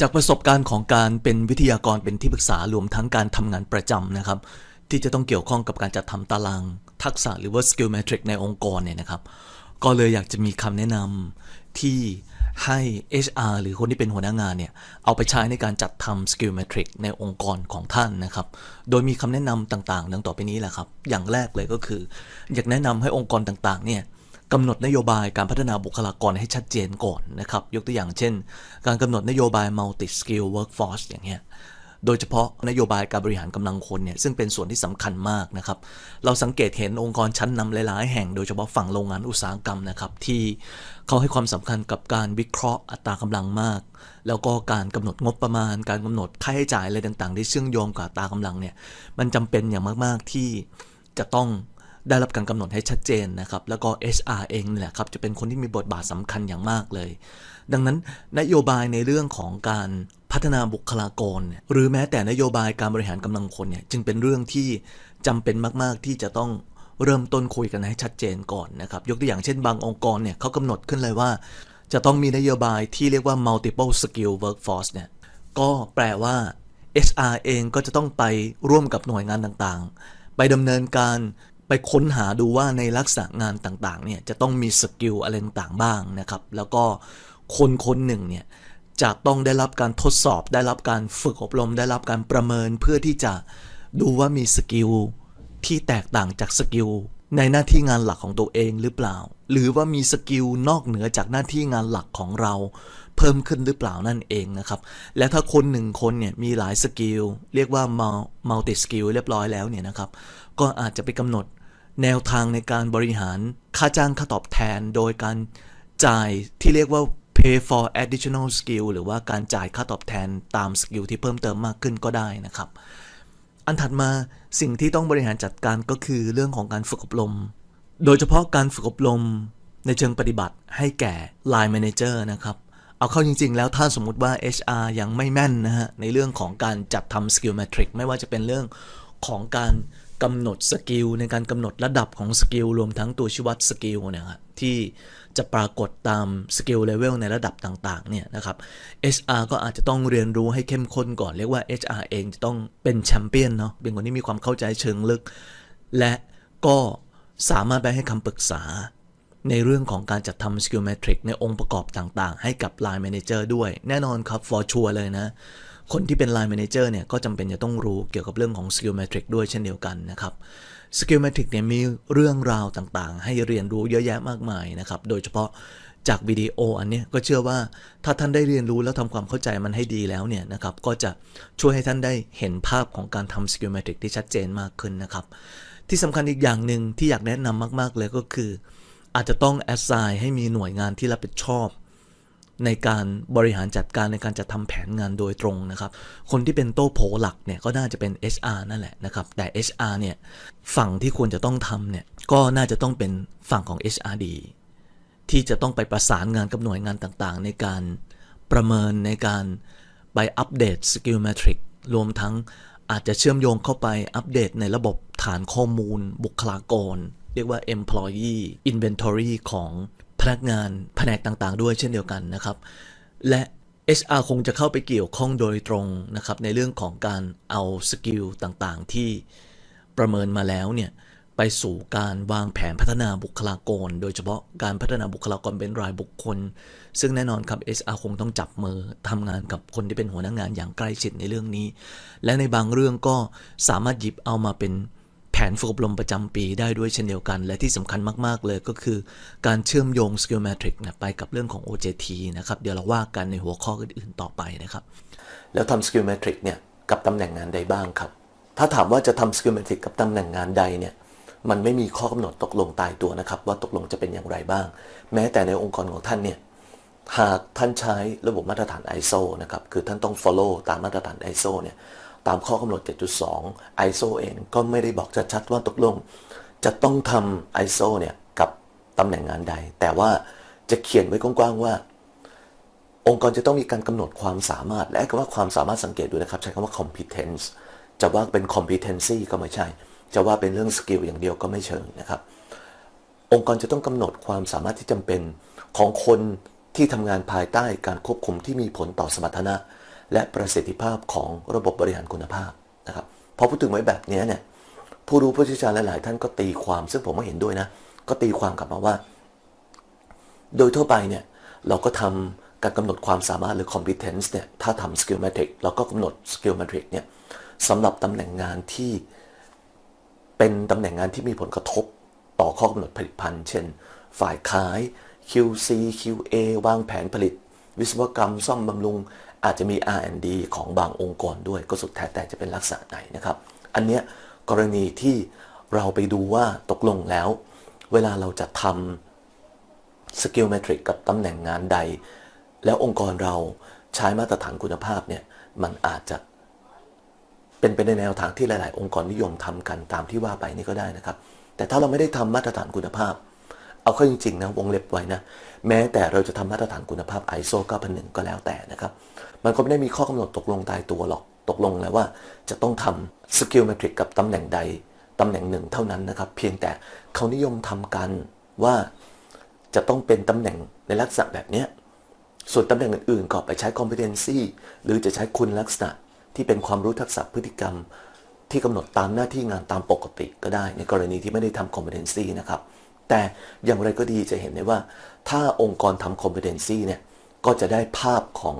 จากประสบการณ์ของการเป็นวิทยากรเป็นที่ปรึกษารวมทั้งการทำงานประจำนะครับ ที่จะต้องเกี่ยวข้องกับการจัดทำตารางทักษะหรือว่า skill metric ในองค์กรเนี่ยนะครับ ก็เลยอยากจะมีคำแนะนำที่ให้ HR หรือคนที่เป็นหัวหน้างานเนี่ย เอาไปใช้ในการจัดทำ skill metric ในองค์กรของท่านนะครับ โดยมีคำแนะนำต่างๆ ดังต่อไปนี้แหละครับ อย่างแรกเลยก็คือ อยากแนะนำให้องค์กรต่างๆเนี่ย กำหนดนโยบายการพัฒนาบุคลากรให้ชัดเจนก่อนนะครับ ยกตัวอย่างเช่น การกำหนดนโยบาย multi skill workforce อย่างเงี้ยโดยเฉพาะนโยบายการบริหารกำลังคนเนี่ยซึ่งเป็นส่วนที่สำคัญมากนะครับ เราสังเกตเห็นองค์กรชั้นนำหลาย ๆ แห่งโดยเฉพาะฝั่งโรงงานอุตสาหกรรมนะครับ ที่เขาให้ความสำคัญกับการวิเคราะห์อัตรากำลังมาก แล้วก็การกำหนดงบประมาณ การกำหนดค่าใช้จ่ายอะไรต่าง ๆ ที่เชื่อมโยงกับอัตรากำลังเนี่ยมันจำเป็นอย่างมาก ๆ ที่จะต้อง ได้รับการกำหนดให้ชัดเจนนะครับ แล้วก็ HR เองนี่แหละครับ จะเป็นคนที่มีบทบาทสำคัญอย่างมากเลย ดังนั้นนโยบายในเรื่องของการพัฒนาบุคลากร หรือแม้แต่นโยบายการบริหารกำลังคนเนี่ยจึงเป็นเรื่องที่จำเป็นมาก ๆ ที่จะต้องเริ่มต้นคุยกันให้ชัดเจนก่อนนะครับ ยกตัวอย่างเช่นบางองค์กรเนี่ยเขากำหนดขึ้นเลยว่า จะต้องมีนโยบายที่เรียกว่า multiple skill workforce เนี่ยก็แปลว่า HR เองก็จะต้องไปร่วมกับหน่วยงานต่างๆ ไปดำเนินการ ไปค้นหาดูว่าในลักษณะงานต่างๆเนี่ยจะต้องมีสกิลอะไรต่างๆบ้างนะครับ แล้วก็คนคนหนึ่งเนี่ยจะต้องได้รับการทดสอบ ได้รับการฝึกอบรม ได้รับการประเมินเพื่อที่จะดูว่ามีสกิลที่แตกต่างจากสกิลในหน้าที่งานหลักของตัวเองหรือเปล่า หรือว่ามีสกิลนอกเหนือจากหน้าที่งานหลักของเรา เพิ่มขึ้นหรือเปล่านั่นเองนะครับ และถ้าคนหนึ่งคนเนี่ยมีหลายสกิลเรียกว่า multi skill เรียบร้อยแล้วเนี่ยนะครับ ก็อาจจะไปกำหนด แนวทางในการบริหารค่าจ้างค่าตอบแทนโดยการจ่ายที่เรียกว่า pay for additional skill หรือว่าการจ่ายค่าตอบแทนตามสกิลที่เพิ่มเติมมากขึ้นก็ได้นะครับ อันถัดมาสิ่งที่ต้องบริหารจัดการก็คือเรื่องของการฝึกอบรม โดยเฉพาะการฝึกอบรมในเชิงปฏิบัติให้แก่ Line Manager นะครับ เอาเข้าจริง ๆ แล้วถ้าสมมุติว่า HR ยังไม่แม่นนะฮะในเรื่องของการจัดทำ Skill Metric ไม่ว่าจะเป็นเรื่องของการ กำหนดสกิลในการกำหนดระดับของสกิลรวมทั้งตัวชี้วัดสกิลเนี่ยครับที่จะปรากฏตามสกิลเลเวลในระดับต่างๆเนี่ยนะครับ HR ก็อาจจะต้องเรียนรู้ให้เข้มข้นก่อน เรียกว่า HR เองจะต้องเป็นแชมเปี้ยนเนาะเป็นคนที่มีความเข้าใจเชิงลึก และก็สามารถไปให้คำปรึกษาในเรื่องของการจัดทำ skill metric ในองค์ประกอบต่างๆ ให้กับ line manager ด้วย แน่นอนครับ for sure เลยนะ คนที่เป็น line manager เนี่ยก็จำเป็นจะต้องรู้เกี่ยวกับเรื่องของ skill metric ด้วยเช่นเดียวกันนะครับ skill metric เนี่ยมีเรื่องราวต่างๆ ให้เรียนรู้เยอะแยะมากมายนะครับ โดยเฉพาะจากวิดีโออันนี้ก็เชื่อว่าถ้าท่านได้เรียนรู้แล้วทำความเข้าใจมันให้ดีแล้วเนี่ยนะครับก็จะช่วยให้ท่านได้เห็นภาพของการทำ skill metric ที่ชัดเจนมากขึ้นนะครับ ที่สำคัญอีกอย่างหนึ่งที่อยากแนะนำมาก ๆ เลยก็คือ อาจจะต้อง assign ให้มีหน่วยงานที่รับผิดชอบ ในการบริหารจัดการในการจัดทำแผนงานโดยตรงนะครับ คนที่เป็นโต้โผหลักเนี่ยก็น่าจะเป็น HR นั่นแหละนะครับ แต่ HR เนี่ยฝั่งที่ควรจะต้องทำเนี่ยก็น่าจะต้องเป็นฝั่งของ HRD ที่จะต้องไปประสานงานกับหน่วยงานต่างๆ ในการประเมินในการไปอัปเดตสกิล m มทริกรวมทั้งอาจจะเชื่อมโยงเข้าไปอัปเดตในระบบฐานข้อมูล บุคลากร เรียกว่า employee inventory ของ พนักงานแผนกต่างๆ ด้วยเช่นเดียวกันนะครับ และ HR คงจะเข้าไปเกี่ยวข้องโดยตรงนะครับในเรื่องของการเอาสกิลต่างๆ ที่ประเมินมาแล้วเนี่ยไปสู่การวางแผนพัฒนาบุคลากร โดยเฉพาะการพัฒนาบุคลากรเป็นรายบุคคล ซึ่งแน่นอนครับ HR คงต้องจับมือทำงานกับคนที่เป็นหัวหน้างงานอย่างใกล้ชิดในเรื่องนี้ และในบางเรื่องก็สามารถหยิบเอามาเป็น แผนฝึกอบรมประจำปีได้ด้วยเช่นเดียวกัน และที่สำคัญมากๆเลยก็คือ การเชื่อมโยง Skill Matrix นะไปกับเรื่องของ OJT นะครับ เดี๋ยวเราว่ากันในหัวข้ออื่นๆต่อไปนะครับ แล้วทำ Skill Matrix เนี่ยกับตำแหน่งงานใดบ้างครับ ถ้าถามว่าจะทำ Skill Matrix กับตำแหน่งงานใดเนี่ยมันไม่มีข้อกำหนดตกลงตายตัวนะครับ ว่าตกลงจะเป็นอย่างไรบ้าง แม้แต่ในองค์กรของท่านเนี่ยหากท่านใช้ระบบมาตรฐาน ISO นะครับคือท่านต้อง follow ตามมาตรฐาน ISO เนี่ย ตามข้อกำหนด 7.2 ISO เองก็ไม่ได้บอกชัดๆว่าตกลง จะต้องทำ ISO เนี่ยกับตำแหน่งงานใด แต่ว่าจะเขียนไว้กว้างๆว่า องค์กรจะต้องมีการกำหนดความสามารถ และคำว่าความสามารถสังเกตดูนะครับ ใช้คำว่า competence จะว่าเป็น competency ก็ไม่ใช่ จะว่าเป็นเรื่องสกิลอย่างเดียวก็ไม่เชิงนะครับ องค์กรจะต้องกำหนดความสามารถที่จำเป็นของคนที่ทำงานภายใต้การควบคุมที่มีผลต่อสมรรถนะ และประสิทธิภาพของระบบบริหารคุณภาพนะครับพอพูดถึงไว้แบบนี้เนี่ยผู้รู้ผู้เชี่ยวชาญหลาย ๆ ท่านก็ตีความซึ่งผมก็เห็นด้วยนะ ก็ตีความกลับมาว่า โดยทั่วไปเนี่ยเราก็ทำการกำหนดความสามารถหรือ competence เนี่ยถ้าทำ skill metric เราก็กำหนด skill metric เนี่ยสำหรับตำแหน่งงานที่เป็นตำแหน่งงานที่มีผลกระทบต่อข้อกำหนดผลิตภัณฑ์ เช่น ฝ่ายขาย QC QA วางแผนผลิต วิศวกรรมซ่อมบำรุง อาจจะมี R&D ของบางองค์กรด้วยก็สุดแท้แต่จะเป็นลักษณะไหนนะครับ อันเนี้ยกรณีที่เราไปดูว่าตกลงแล้ว เวลาเราจะทำสกิลเมทริกกับตำแหน่งงานใด แล้วองค์กรเราใช้มาตรฐานคุณภาพเนี่ยมันอาจจะเป็นไปในแนวทางที่หลาย ๆ องค์กรนิยมทำกันตามที่ว่าไปนี่ก็ได้นะครับ แต่ถ้าเราไม่ได้ทำมาตรฐานคุณภาพ เอาเข้าจริง ๆ นะ วงเล็บไว้นะ แม้แต่เราจะทำมาตรฐานคุณภาพ ISO 9001 ก็แล้วแต่นะครับ มันก็ไม่ได้มีข้อกำหนดตกลงตายตัวหรอก ตกลงแล้วว่าจะต้องทำสกิลเมทริกกับตำแหน่งใดตำแหน่งหนึ่งเท่านั้นนะครับ เพียงแต่เขานิยมทำกันว่าจะต้องเป็นตำแหน่งในลักษณะแบบนี้ส่วนตำแหน่งอื่นๆก็ไปใช้ competency หรือจะใช้คุณลักษณะที่เป็นความรู้ทักษะพฤติกรรม ที่กำหนดตามหน้าที่งานตามปกติก็ได้ ในกรณีที่ไม่ได้ทำ competency นะครับ แต่อย่างไรก็ดีจะเห็นได้ว่า ถ้าองค์กรทำ competency เนี่ยก็จะได้ภาพของ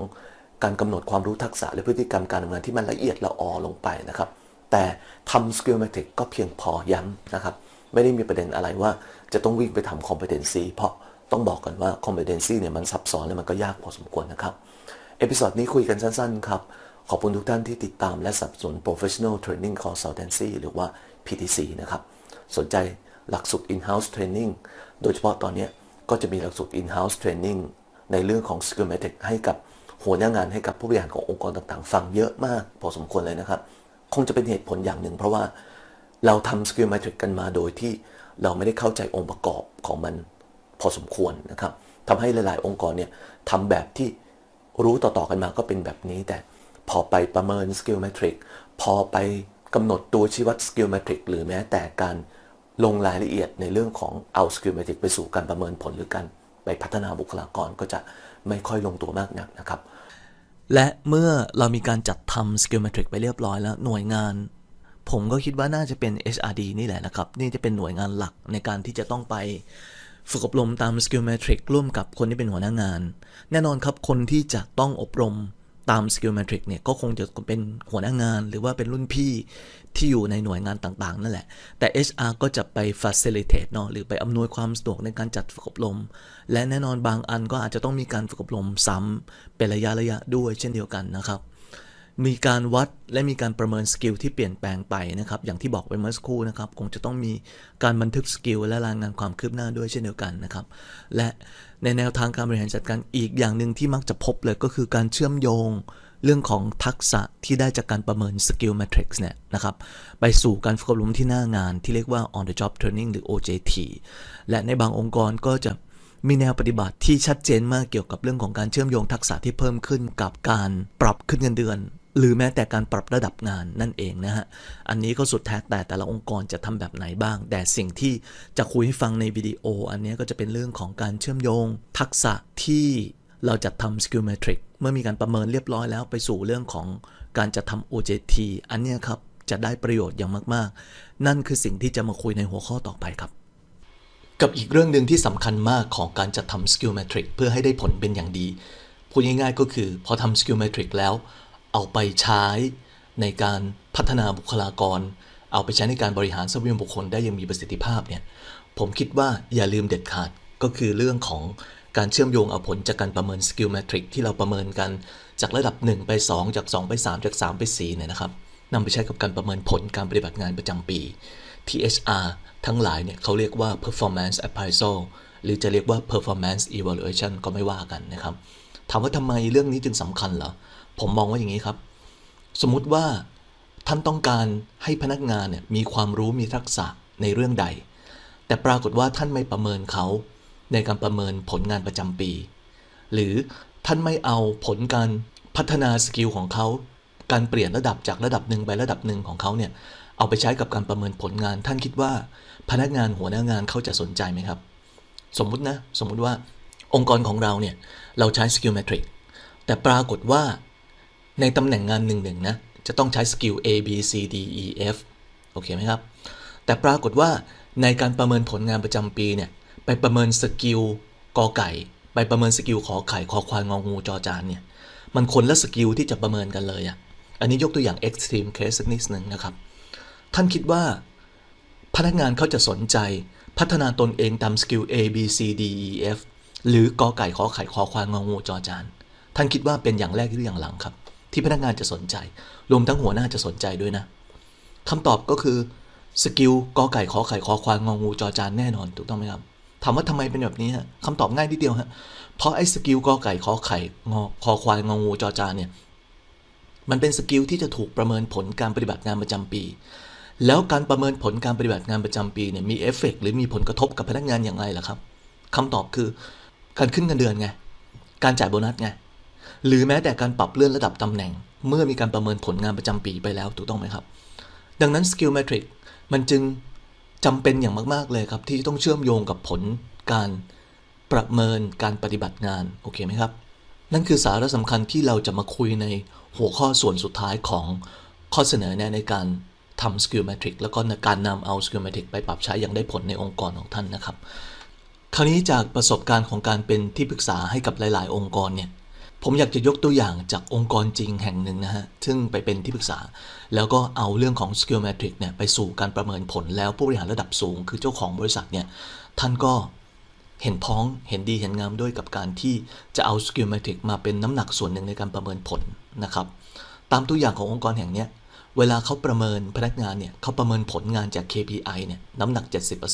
การกำหนดความรู้ทักษะและพฤติกรรมการทำงานที่มันละเอียดละออลงไปนะครับ แต่ทำ skill metric ก็เพียงพอย้ำนะครับ ไม่ได้มีประเด็นอะไรว่าจะต้องวิ่งไปทำ competency เพราะต้องบอกกันว่า competency เนี่ยมันซับซ้อนและมันก็ยากพอสมควรนะครับ เอพิ o d ดนี้คุยกันสั้น ๆ ครับ ขอบคุณทุกท่านที่ติดตามและสนับสนุน professional training consultancy หรือว่า PTC นะครับ สนใจหลักสูตร in-house training โดยเฉพาะตอนนี้ก็จะมีหลักสูตร in-house training ในเรื่องของ skill metric ให้กับ หัวหน้างานให้กับผู้บริหารขององค์กรต่างๆ ฟังเยอะมากพอสมควรเลยนะครับ คงจะเป็นเหตุผลอย่างหนึ่ง เพราะว่าเราทำ skill metric กันมาโดยที่เราไม่ได้เข้าใจองค์ประกอบของมันพอสมควรนะครับทำให้หลาย ๆ องค์กรเนี่ยทำแบบที่รู้ต่อ ๆ กันมาก็เป็นแบบนี้ แต่พอไปประเมิน skill metric พอไปกำหนดตัวชี้วัด skill metric หรือแม้แต่การลงรายละเอียดในเรื่องของเอา skill metric ไปสู่การประเมินผลหรือการไปพัฒนาบุคลากรก็จะ ไม่ค่อยลงตัวมากนักนะครับ และเมื่อเรามีการจัดทำ skill metric ไปเรียบร้อยแล้วหน่วยงาน ผมก็คิดว่าน่าจะเป็น HRD นี่แหละนะครับ นี่จะเป็นหน่วยงานหลักในการที่จะต้องไปฝึกอบรมตาม skill metric ร่วมกับคนที่เป็นหัวหน้างาน แน่นอนครับคนที่จะต้องอบรม ตาม skill metric เนี่ยก็คงจะเป็นหัวหน้างานหรือว่าเป็นรุ่นพี่ที่อยู่ในหน่วยงานต่างๆ นั่นแหละ แต่ HR ก็จะไป facilitate เนาะหรือไปอำนวยความสะดวกในการจัดฝึกอบรม และแน่นอนบางอันก็อาจจะต้องมีการฝึกอบรมซ้ำเป็นระยะระยะๆด้วยเช่นเดียวกันนะครับมีการวัดและมีการประเมินสกิลที่เปลี่ยนแปลงไปนะครับ อย่างที่บอกไปเมื่อสักครู่นะครับ คงจะต้องมีการบันทึกสกิลและรายงานความคืบหน้าด้วยเช่นเดียวกันนะครับ และ ในแนวทางการบริหารจัดการอีกอย่างหนึ่งที่มักจะพบเลยก็คือการเชื่อมโยงเรื่องของทักษะที่ได้จากการประเมินสกิล matrix เนี่ยนะครับไปสู่การฝึกอบรมที่หน้างานที่เรียกว่า on the job training หรือ OJT และในบางองค์กรก็จะมีแนวปฏิบัติที่ชัดเจนมากเกี่ยวกับเรื่องของการเชื่อมโยงทักษะที่เพิ่มขึ้นกับการปรับขึ้นเงินเดือน หรือแม้แต่การปรับระดับงานนั่นเองนะฮะ อันนี้ก็สุดแท้แต่แต่ละองค์กรจะทำแบบไหนบ้าง แต่สิ่งที่จะคุยให้ฟังในวิดีโอ อันนี้ก็จะเป็นเรื่องของการเชื่อมโยง ทักษะที่เราจะทำ skill metric เมื่อมีการประเมินเรียบร้อยแล้วไปสู่เรื่องของการจะทำ OJT อันนี้ครับจะได้ประโยชน์อย่างมาก ๆ นั่นคือสิ่งที่จะมาคุยในหัวข้อต่อไปครับ กับอีกเรื่องหนึ่งที่สำคัญมากของการจัดทำ skill metric เพื่อให้ได้ผลเป็นอย่างดี พูดง่ายๆก็คือพอทำ skill metric แล้ว เอาไปใช้ในการพัฒนาบุคลากร เอาไปใช้ในการบริหารทรัพยากรบุคคลได้ยังมีประสิทธิภาพเนี่ยผมคิดว่าอย่าลืมเด็ดขาดก็คือเรื่องของการเชื่อมโยงเอาผลจากการประเมิน skill metric ที่เราประเมินกันจากระดับ 1 ไป 2 จาก 2 ไป 3 จาก 3 ไป4เนี่ยนะครับนำไปใช้กับการประเมินผลการปฏิบัติงานประจำปี THR ทั้งหลายเนี่ยเขาเรียกว่า performance appraisal หรือจะเรียกว่า performance evaluation ก็ไม่ว่ากันนะครับ ถามว่าทำไมเรื่องนี้จึงสำคัญเหรอ ผมมองว่าอย่างนี้ครับ สมมุติว่าท่านต้องการให้พนักงานเนี่ยมีความรู้มีทักษะในเรื่องใด แต่ปรากฏว่าท่านไม่ประเมินเขาในการประเมินผลงานประจำปี หรือท่านไม่เอาผลการพัฒนาสกิลของเขา การเปลี่ยนระดับจากระดับหนึ่งไประดับหนึ่งของเขาเนี่ยเอาไปใช้กับการประเมินผลงาน ท่านคิดว่าพนักงานหัวหน้างานเขาจะสนใจไหมครับ สมมุตินะ สมมุติว่าองค์กรของเราเนี่ย เราใช้ skill metric แต่ปรากฏว่า ในตำแหน่งงานหนึ่งหนึ่งนะ จะต้องใช้สกิล A B C D E F โอเคไหมครับ แต่ปรากฏว่าในการประเมินผลงานประจำปีเนี่ย ไปประเมินสกิลกอไก่ ไปประเมินสกิลขอไข่คอควายงองูจอจานเนี่ย มันคนละสกิลที่จะประเมินกันเลยอะ่ะ อันนี้ยกตัวอย่าง extreme case สักนิดหนึ่งนะครับ ท่านคิดว่าพนักงานเขาจะสนใจพัฒนาตนเองตามสกิล A B C D E F หรือกอไก่ขอไข่คอควายงองูจอจาน ท่านคิดว่าเป็นอย่างแรกหรืออย่างหลังครับ ที่พนักงานจะสนใจ รวมทั้งหัวหน้าจะสนใจด้วยนะคำตอบก็คือสกิลกอไก่ขอไข่คอควายงองูจอจานแน่นอนถูกต้องไหมครับถามว่าทำไมเป็นแบบนี้ฮะคำตอบง่ายนิดเดียวฮะเพราะไอ้สกิลกอไก่ขอไข่งอคอควายงองูจอจานเนี่ยมันเป็นสกิลที่จะถูกประเมินผลการปฏิบัติงานประจำปี แล้วการประเมินผลการปฏิบัติงานประจำปีเนี่ยมีเอฟเฟกต์หรือมีผลกระทบกับพนักงานอย่างไรล่ะครับคำตอบคือ การขึ้นเงินเดือนไง การจ่ายโบนัสไง หรือแม้แต่การปรับเลื่อนระดับตำแหน่ง เมื่อมีการประเมินผลงานประจำปีไปแล้วถูกต้องไหมครับ ดังนั้นสกิลเมทริกมันจึงจำเป็นอย่างมาก ๆ เลยครับ ที่ต้องเชื่อมโยงกับผลการประเมินการปฏิบัติงาน โอเคไหมครับ นั่นคือสาระสำคัญที่เราจะมาคุยในหัวข้อส่วนสุดท้ายของข้อเสนอแนะในการทำ skill metric แล้วก็ในการนำเอา skill metric ไปปรับใช้อย่างได้ผลในองค์กรของท่านนะครับ คราวนี้จากประสบการณ์ของการเป็นที่ปรึกษาให้กับหลาย ๆ องค์กรเนี่ย ผมอยากจะยกตัวอย่างจากองค์กรจริงแห่งหนึ่งนะฮะ ซึ่งไปเป็นที่ปรึกษา แล้วก็เอาเรื่องของ skill metric เนี่ยไปสู่การประเมินผลแล้วผู้บริหารระดับสูง คือเจ้าของบริษัทเนี่ย ท่านก็เห็นพ้องเห็นดีเห็นงามด้วยกับการที่จะเอา skill metric มาเป็นน้ำหนักส่วนหนึ่งในการประเมินผลนะครับ ตามตัวอย่างขององค์กรแห่งเนี้ยเวลาเขาประเมินพนักงานเนี่ยเขาประเมินผลงานจาก KPI เนี่ยน้ำหนัก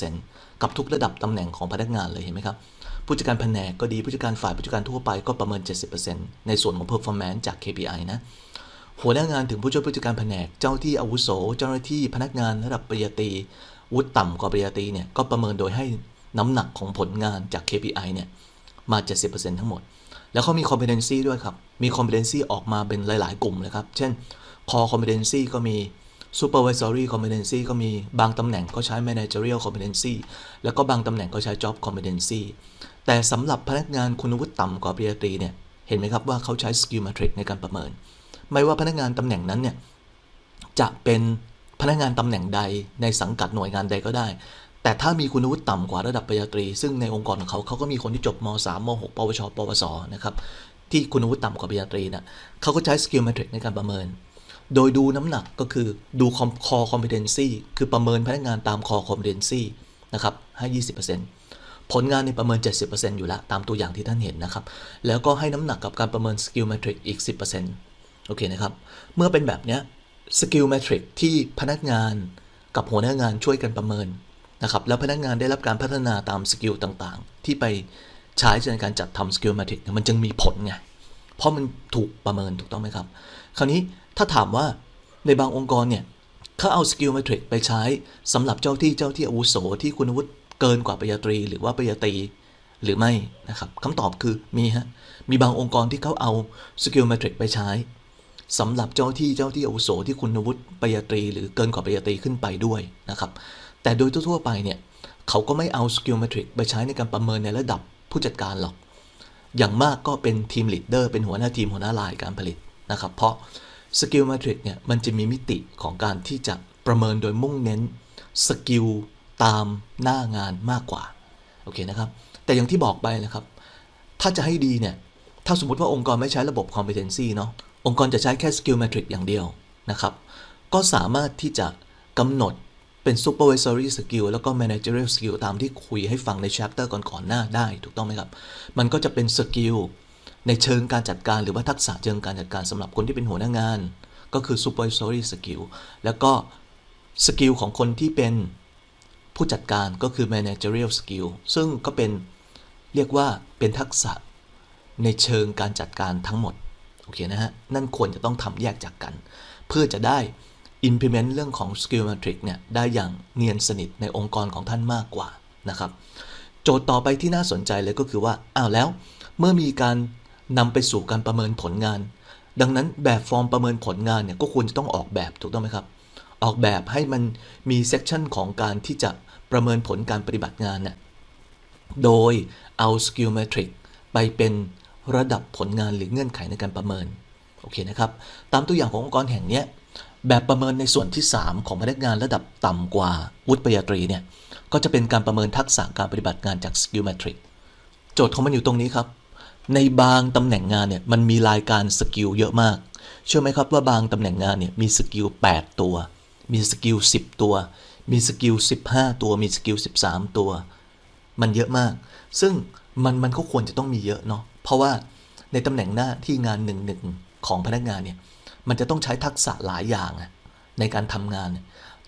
70%กับทุกระดับตำแหน่งของพนักงานเลยเห็นไหมครับ ผู้จัดการแผนกก็ดีผู้จัดการฝ่ายผู้จัดการทั่วไปก็ประเมิน 70%ในส่วนของ performance จาก KPI นะหัวหน้างานถึงผู้ช่วยผู้จัดการแผนก เจ้าที่อาวุโส เจ้าหน้าที่พนักงานระดับปริญญาตรีวุฒิต่ำกว่าปริญญาตรีเนี่ยก็ประเมินโดยให้น้ำหนักของผลงานจาก KPI เนี่ยมา 70%ทั้งหมด แล้วเขามี competency ด้วยครับ มี competency ออกมาเป็นหลาย ๆ กลุ่มเลยครับ เช่น core competency ก็มี supervisory competency ก็มีบางตำแหน่งก็ใช้ managerial competency แล้วก็บางตำแหน่งก็ใช้ job competency แต่สำหรับพนักงานคุณวุฒิต่ำกว่าปริญญาตรีเนี่ยเห็นไหมครับว่าเขาใช้ skill metric ในการประเมิน ไม่ว่าพนักงานตำแหน่งนั้นเนี่ยจะเป็นพนักงานตำแหน่งใดในสังกัดหน่วยงานใดก็ได้ แต่ถ้ามีคุณวุฒิต่ำกว่าระดับปริญญาตรี ซึ่งในองค์กรของเขาเขาก็มีคนที่จบม .3 ม .6 ปวช ปวสนะครับที่คุณวุฒิต่ำกว่าปริญญาตรีนะเขาก็ใช้ skill metric ในการประเมิน โดยดูน้ำหนักก็คือดู core competency คือประเมินพนักงานตาม core competency นะครับให้20% ผลงานในประเมิน 70%อยู่แล้ว ตามตัวอย่างที่ท่านเห็นนะครับ แล้วก็ให้น้ำหนักกับการประเมิน skill metric อีก 10%โอเคนะครับ เมื่อเป็นแบบเนี้ย skill metric ที่พนักงานกับหัวหน้างานช่วยกันประเมินนะครับ แล้วพนักงานได้รับการพัฒนาตามสกิลต่างๆ ที่ไปใช้ในการจัดทำ skill metric เนี่ยมันจึงมีผลไง เพราะมันถูกประเมินถูกต้องไหมครับ คราวนี้ถ้าถามว่าในบางองค์กรเนี่ยเขาเอา skill metric ไปใช้สำหรับเจ้าที่เจ้าที่อาวุโสที่คุณวุฒิ เกินกว่าปริญญาตรี หรือว่าปริญญาตรีหรือไม่นะครับคำตอบคือมีฮะมีบางองค์กรที่เขาเอา skill metric ไปใช้สำหรับเจ้าที่เจ้าที่อาวุโสที่คุณวุฒิปริญญาตรี หรือเกินกว่าปริญญาตรีขึ้นไปด้วยนะครับแต่โดยทั่วๆไปเนี่ยเขาก็ไม่เอา skill metric ไปใช้ในการประเมินในระดับผู้จัดการหรอก อย่างมากก็เป็นทีมลีดเดอร์เป็นหัวหน้าทีมหัวหน้าลายการผลิตนะครับ เพราะ skill metric เนี่ยมันจะมีมิติของการที่จะประเมินโดยมุ่งเน้นสกิล ตามหน้างานมากกว่าโอเคนะครับ แต่อย่างที่บอกไปนะครับ ถ้าจะให้ดีเนี่ยถ้าสมมติว่าองค์กรไม่ใช้ระบบ competency เนาะองค์กรจะใช้แค่ skill metric อย่างเดียวนะครับ ก็สามารถที่จะกำหนดเป็น supervisory skill แล้วก็ managerial skill ตามที่คุยให้ฟังใน chapter ก่อนๆหน้าได้ถูกต้องไหมครับ มันก็จะเป็นสกิลในเชิงการจัดการหรือว่าทักษะเชิงการจัดการสำหรับคนที่เป็นหัวหน้างาน ก็คือ supervisory skill แล้วก็สกิลของคนที่เป็น ผู้จัดการก็คือ managerial skill ซึ่งก็เป็นเรียกว่าเป็นทักษะในเชิงการจัดการทั้งหมด โอเคนะฮะ นั่นควรจะต้องทำแยกจากกัน เพื่อจะได้ implement เรื่องของ skill metric เนี่ย ได้อย่างเนียนสนิทในองค์กรของท่านมากกว่านะครับ โจทย์ต่อไปที่น่าสนใจเลยก็คือว่า อ้าวแล้ว เมื่อมีการนำไปสู่การประเมินผลงาน ดังนั้นแบบฟอร์มประเมินผลงานเนี่ยก็ควรจะต้องออกแบบถูกต้องไหมครับ ออกแบบให้มันมีเซกชันของการที่จะ ประเมินผลการปฏิบัติงานเนี่ยโดยเอา skill metric ไปเป็นระดับผลงานหรือเงื่อนไขในการประเมิน โอเคนะครับ ตามตัวอย่างขององค์กรแห่งนี้แบบประเมินในส่วนที่ 3 ของพนักงานระดับต่ำกว่าวุฒิปริญญาตรีเนี่ย ก็จะเป็นการประเมินทักษะการปฏิบัติงานจาก Skill Matrix โจทย์ของมันอยู่ตรงนี้ครับ ในบางตำแหน่งงานเนี่ยมันมีรายการสกิลเยอะมาก เชื่อไหมครับว่าบางตำแหน่งงานเนี่ยมีสกิล8ตัว มีสกิล10 ตัว มีสกิล 15 ตัว มีสกิล 13 ตัว มันเยอะมาก ซึ่งมันมันก็ควรจะต้องมีเยอะเนาะ เพราะว่าในตำแหน่งหน้าที่งานหนึ่งหนึ่งของพนักงานเนี่ย มันจะต้องใช้ทักษะหลายอย่างในการทำงาน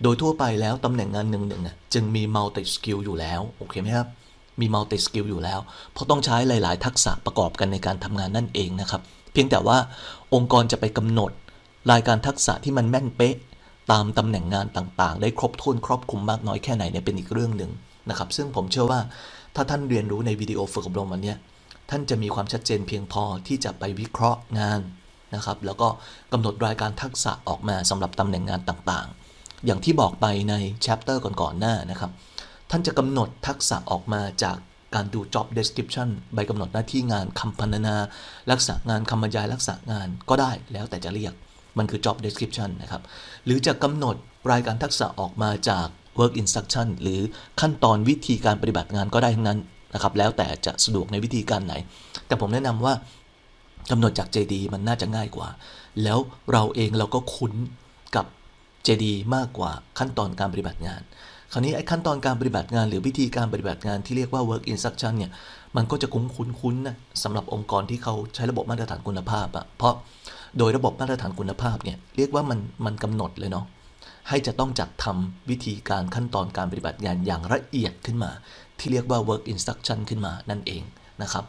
โดยทั่วไปแล้วตำแหน่งงานหนึ่งหนึ่งจึงมี multi skill อยู่แล้ว โอเคไหมครับ มี multi skill อยู่แล้ว เพราะต้องใช้หลาย ๆ ทักษะประกอบกันในการทำงานนั่นเองนะครับ เพียงแต่ว่าองค์กรจะไปกำหนดรายการทักษะที่มันแม่นเป๊ะ ตามตำแหน่งงานต่างๆ ได้ครบถ้วนครอบคลุมมากน้อยแค่ไหนเนี่ยเป็นอีกเรื่องหนึ่งนะครับซึ่งผมเชื่อว่าถ้าท่านเรียนรู้ในวิดีโอฝึกอบรมวันนี้ท่านจะมีความชัดเจนเพียงพอที่จะไปวิเคราะห์งานนะครับ แล้วก็กำหนดรายการทักษะออกมาสำหรับตำแหน่งงานต่างๆ อย่างที่บอกไปใน chapter ก่อนๆหน้านะครับ ท่านจะกำหนดทักษะออกมาจากการดู job description ใบกำหนดหน้าที่งานคำพรรณนา ลักษณะงานคำบรรยายลักษณะงานก็ได้แล้วแต่จะเรียก มันคือ job description นะครับ หรือจะกำหนดรายการทักษะออกมาจาก work instruction หรือขั้นตอนวิธีการปฏิบัติงานก็ได้ทั้งนั้นนะครับ แล้วแต่จะสะดวกในวิธีการไหน แต่ผมแนะนำว่ากำหนดจาก JD มันน่าจะง่ายกว่า แล้วเราเองเราก็คุ้นกับ JD มากกว่าขั้นตอนการปฏิบัติงาน คราวนี้ไอ้ขั้นตอนการปฏิบัติงาน หรือวิธีการปฏิบัติงานที่เรียกว่า work instruction เนี่ย มันก็จะคุ้นคุ้นๆนะสำหรับองค์กรที่เขาใช้ระบบมาตรฐานคุณภาพอะเพราะ โดยระบบมาตรฐานคุณภาพเนี่ยเรียกว่ามันมันกำหนดเลยเนาะให้จะต้องจัดทำวิธีการขั้นตอนการปฏิบัติงานอย่างละเอียดขึ้นมา ที่เรียกว่า work instruction ขึ้นมานั่นเองนะครับ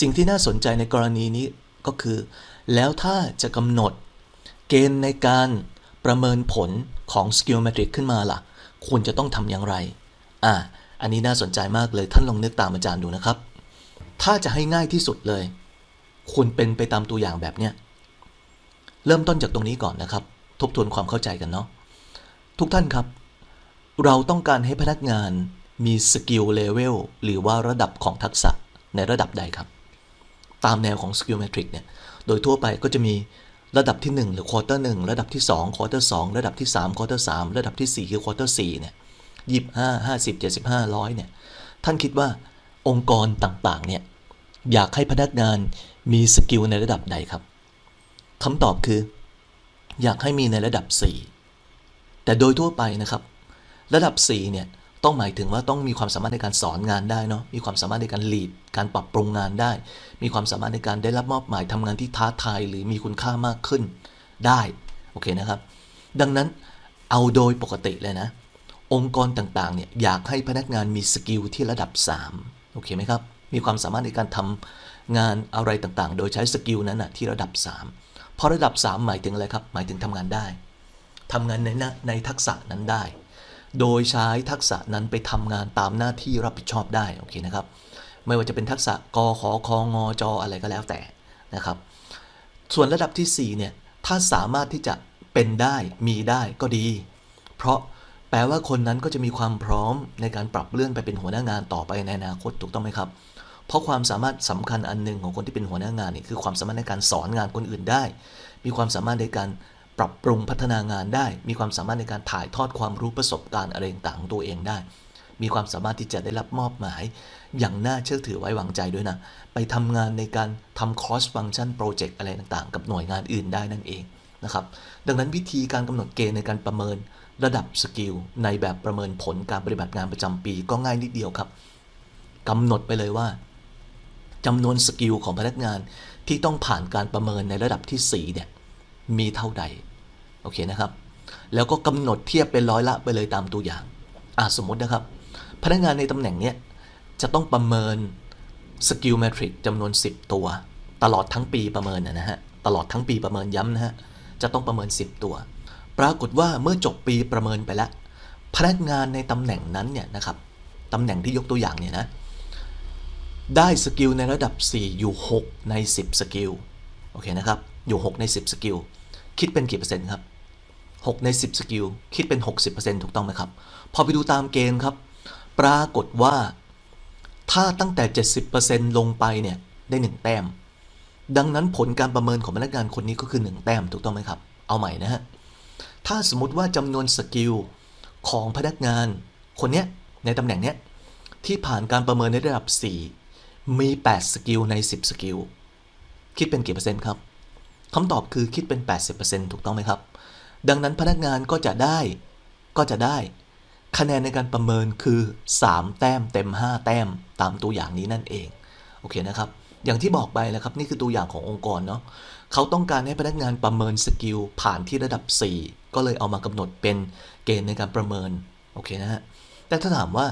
สิ่งที่น่าสนใจในกรณีนี้ก็คือ แล้วถ้าจะกำหนดเกณฑ์ในการประเมินผลของ skill metric ขึ้นมาล่ะ ควรจะต้องทำอย่างไร อ่า อันนี้น่าสนใจมากเลยท่านลองนึกตามอาจารย์ดูนะครับ ถ้าจะให้ง่ายที่สุดเลย ควรเป็นไปตามตัวอย่างแบบเนี้ย เริ่มต้นจากตรงนี้ก่อนนะครับ ทบทวนความเข้าใจกันเนาะทุกท่านครับ เราต้องการให้พนักงานมีสกิลเลเวลหรือว่าระดับของทักษะในระดับใดครับ ตามแนวของ skill metric เนี่ยโดยทั่วไปก็จะมีระดับที่ 1 หรือ quarter 1ระดับที่2 quarter 2ระดับที่3 quarter 3ระดับที่ 4 คือ quarter 4เนี่ยยี่ห้าห้าสิบเจ็ดสิบห้าร้อยเนี่ยท่านคิดว่าองค์กรต่างๆเนี่ยอยากให้พนักงานมีสกิลในระดับใดครับ คำตอบคือ อยากให้มีในระดับ 4 แต่โดยทั่วไปนะครับ ระดับ 4 เนี่ยต้องหมายถึงว่าต้องมีความสามารถในการสอนงานได้เนาะ มีความสามารถในการลีด การปรับปรุงงานได้ มีความสามารถในการได้รับมอบหมายทำงานที่ท้าทายหรือมีคุณค่ามากขึ้นได้ โอเคนะครับ ดังนั้นเอาโดยปกติเลยนะ องค์กรต่างๆ เนี่ยอยากให้พนักงานมีสกิลที่ระดับ 3 โอเคไหมครับ มีความสามารถในการทำงานอะไรต่างๆ โดยใช้สกิลนั้นนะที่ระดับ 3 เพราะระดับ 3 หมายถึงอะไรครับ หมายถึงทำงานได้ทำงานในนในทักษะนั้นได้ โดยใช้ทักษะนั้นไปทำงานตามหน้าที่รับผิดชอบได้โอเคนะครับ ไม่ว่าจะเป็นทักษะกขอคองอจออะไรก็แล้วแต่นะครับ ส่วนระดับที่4เนี่ยถ้าสามารถที่จะเป็นได้มีได้ก็ดี เพราะแปลว่าคนนั้นก็จะมีความพร้อมในการปรับเลื่อนไปเป็นหัวหน้างานต่อไปในอนาคตถูกต้องไหมครับ เพราะความสามารถสำคัญอันหนึ่งของคนที่เป็นหัวหน้างานนี่คือความสามารถในการสอนงานคนอื่นได้ มีความสามารถในการปรับปรุงพัฒนางานได้ มีความสามารถในการถ่ายทอดความรู้ประสบการณ์อะไรต่างๆของตัวเองได้ มีความสามารถที่จะได้รับมอบหมาย อย่างน่าเชื่อถือไว้วางใจด้วยนะ ไปทำงานในการทำ cross function project อะไรต่างๆ กับหน่วยงานอื่นได้นั่นเองนะครับ ดังนั้นวิธีการกำหนดเกณฑ์ในการประเมินระดับสกิลในแบบประเมินผลการปฏิบัติงานประจำปีก็ง่ายนิดเดียวครับกำหนดไปเลยว่า จำนวนสกิลของพนักงานที่ต้องผ่านการประเมินในระดับที่4เนี่ยมีเท่าใดโอเคนะครับ แล้วก็กำหนดเทียบเป็นร้อยละไปเลยตามตัวอย่างอะสมมตินะครับ พนักงานในตำแหน่งเนี้ยจะต้องประเมินสกิลแมทริกจำนวน 10 ตัว ตลอดทั้งปีประเมินนะฮะตลอดทั้งปีประเมินย้ำนะฮะจะต้องประเมิน 10 ตัว ปรากฏว่าเมื่อจบปีประเมินไปแล้ว พนักงานในตำแหน่งนั้นเนี่ยนะครับตำแหน่งที่ยกตัวอย่างเนี่ยนะ ได้สกิลในระดับ 4 อยู่ 6 ใน 10 สกิล โอเคนะครับ อยู่ 6 ใน 10 สกิล คิดเป็นกี่เปอร์เซ็นต์ครับ 6 ใน 10 สกิล คิดเป็น 60%ถูกต้องไหมครับ พอไปดูตามเกณฑ์ครับ ปรากฏว่า ถ้าตั้งแต่ 70%ลงไปเนี่ย ได้ 1 แต้ม ดังนั้นผลการประเมินของพนักงานคนนี้ก็คือ 1 แต้มถูกต้องไหมครับ เอาใหม่นะฮะ ถ้าสมมติว่าจำนวนสกิลของพนักงานคนเนี้ยในตำแหน่งเนี้ยที่ผ่านการประเมินในระดับ 4 มี 8 สกิลใน 10 สกิล คิดเป็นกี่เปอร์เซ็นต์ครับคำตอบคือคิดเป็น 80%ถูกต้องไหมครับ ดังนั้นพนักงานก็จะได้ก็จะได้ คะแนนในการประเมินคือ 3 แต้มเต็ม 5 แต้มตามตัวอย่างนี้นั่นเอง โอเคนะครับ อย่างที่บอกไปแล้วครับ นี่คือตัวอย่างขององค์กรเนาะเขาต้องการให้พนักงานประเมินสกิลผ่านที่ระดับ 4 ก็เลยเอามากำหนดเป็นเกณฑ์ในการประเมิน โอเคนะฮะ แต่ถ้าถามว่า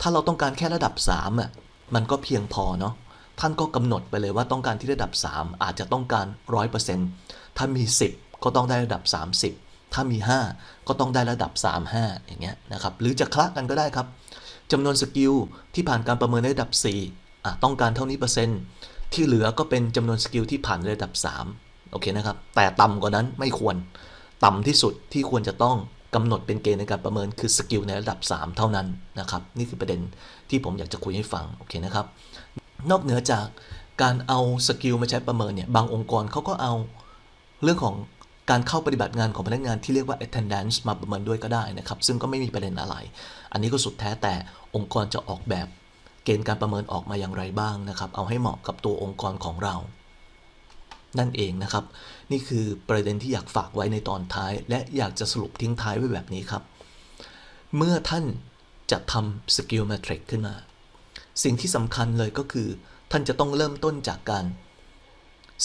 ถ้าเราต้องการแค่ระดับ3อะ มันก็เพียงพอเนาะท่านก็กำหนดไปเลยว่าต้องการที่ระดับ 3 อาจจะต้องการ 100%ถ้ามี 10 ก็ต้องได้ระดับ 30 ถ้ามี 5 ก็ต้องได้ระดับ 35 อย่างเงี้ยนะครับ หรือจะคละกันก็ได้ครับจำนวนสกิลที่ผ่านการประเมินในระดับ4อะต้องการเท่านี้เปอร์เซ็นต์ ที่เหลือก็เป็นจำนวนสกิลที่ผ่านระดับ 3 โอเคนะครับ แต่ต่ำกว่านั้นไม่ควร ต่ำที่สุดที่ควรจะต้อง กำหนดเป็นเกณฑ์ในการประเมินคือสกิลในระดับ 3 เท่านั้นนะครับ นี่คือประเด็นที่ผมอยากจะคุยให้ฟังโอเคนะครับ นอกเหนือจากการเอาสกิลมาใช้ประเมินเนี่ยบางองค์กรเขาก็เอาเรื่องของการเข้าปฏิบัติงานของพนักงานที่เรียกว่า attendance มาประเมินด้วยก็ได้นะครับ ซึ่งก็ไม่มีประเด็นอะไร อันนี้ก็สุดแท้แต่องค์กรจะออกแบบเกณฑ์การประเมินออกมาอย่างไรบ้างนะครับ เอาให้เหมาะกับตัวองค์กรของเรา นั่นเองนะครับ นี่คือประเด็นที่อยากฝากไว้ในตอนท้าย และอยากจะสรุปทิ้งท้ายไว้แบบนี้ครับ เมื่อท่านจะทำสกิล matrix ขึ้นมา สิ่งที่สำคัญเลยก็คือ ท่านจะต้องเริ่มต้นจากการ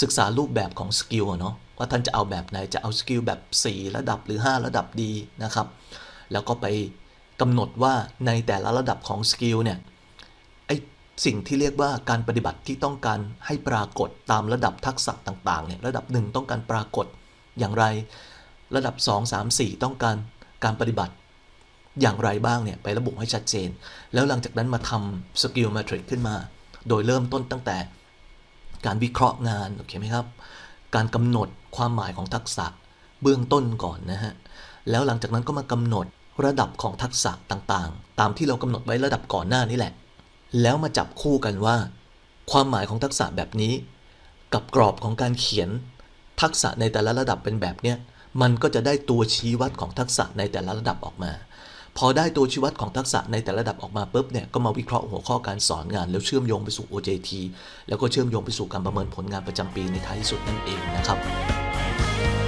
ศึกษารูปแบบของสกิลเนาะว่าท่านจะเอาแบบไหนจะเอาสกิลแบบ 4 ระดับหรือ 5 ระดับดีนะครับ แล้วก็ไปกำหนดว่าในแต่ละระดับของสกิลเนี่ย สิ่งที่เรียกว่าการปฏิบัติที่ต้องการให้ปรากฏตามระดับทักษะต่างๆเนี่ยระดับ 1 ต้องการปรากฏอย่างไร ระดับ 2 3 4 ต้องการการปฏิบัติอย่างไรบ้างเนี่ยไประบุให้ชัดเจน แล้วหลังจากนั้นมาทำสกิล matrix ขึ้นมา โดยเริ่มต้นตั้งแต่การวิเคราะห์งานโอเคไหมครับ การกำหนดความหมายของทักษะเบื้องต้นก่อนนะฮะแล้วหลังจากนั้นก็มากำหนดระดับของทักษะต่างๆ ตามที่เรากำหนดไว้ระดับก่อนหน้านี้แหละ แล้วมาจับคู่กันว่า ความหมายของทักษะแบบนี้ กับกรอบของการเขียน ทักษะในแต่ละระดับเป็นแบบเนี้ยมันก็จะได้ตัวชี้วัดของทักษะในแต่ละระดับออกมา พอได้ตัวชี้วัดของทักษะในแต่ละระดับออกมาปุ๊บเนี่ยก็มาวิเคราะห์หัวข้อการสอนงาน แล้วเชื่อมโยงไปสู่ OJT แล้วก็เชื่อมโยงไปสู่การประเมินผลงานประจำปีในท้ายที่สุดนั่นเองนะครับ